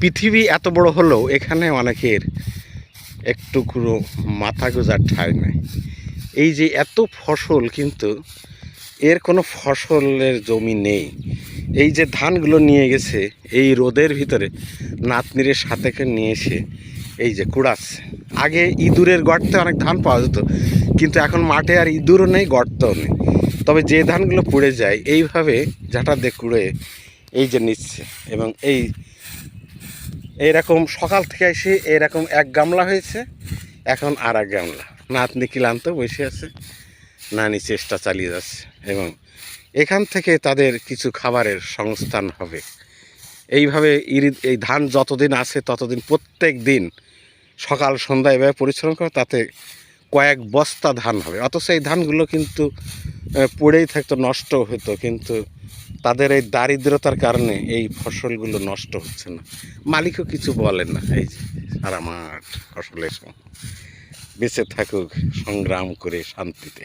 পৃথিবী এত বড় হলেও এখানে অনেকের একটু কোনো মাথা গোজার ঠাঁই নাই। এই যে এত ফসল কিন্তু এর কোনো ফসলের জমি নেই। এই যে ধানগুলো নিয়ে গেছে, এই রোদের ভিতরে নাতনিরে সাথে নিয়ে এসে এই যে কুড়াচ্ছে আগে ইঁদুরের গর্তে অনেক ধান পাওয়া যেত, কিন্তু এখন মাঠে আর ইঁদুরও নেই, গর্তও নেই। তবে যে ধানগুলো পুড়ে যায়, এইভাবে ঝাঁটা দিয়ে কুড়ে এই যে নিচ্ছে এবং এই এইরকম সকাল থেকে এসে এরকম এক গামলা হয়েছে, এখন আর এক গামলা। নাতনি ক্লান্ত বসে আছে, নানি চেষ্টা চালিয়ে যাচ্ছে এবং এখান থেকে তাদের কিছু খাবারের সংস্থান হবে। এইভাবে ইরিদ এই ধান যতদিন আছে ততদিন প্রত্যেক দিন সকাল সন্ধ্যা এভাবে পরিশ্রম করে, তাতে কয়েক বস্তা ধান হবে। অথচ এই ধানগুলো কিন্তু পড়েই থাকতো, নষ্ট হতো, কিন্তু তাদের এই দারিদ্রতার কারণে এই ফসলগুলো নষ্ট হচ্ছে না। মালিকও কিছু বলেন না, এই যে সারা মাঠ ফসলের বেঁচে থাকুক, সংগ্রাম করে শান্তিতে।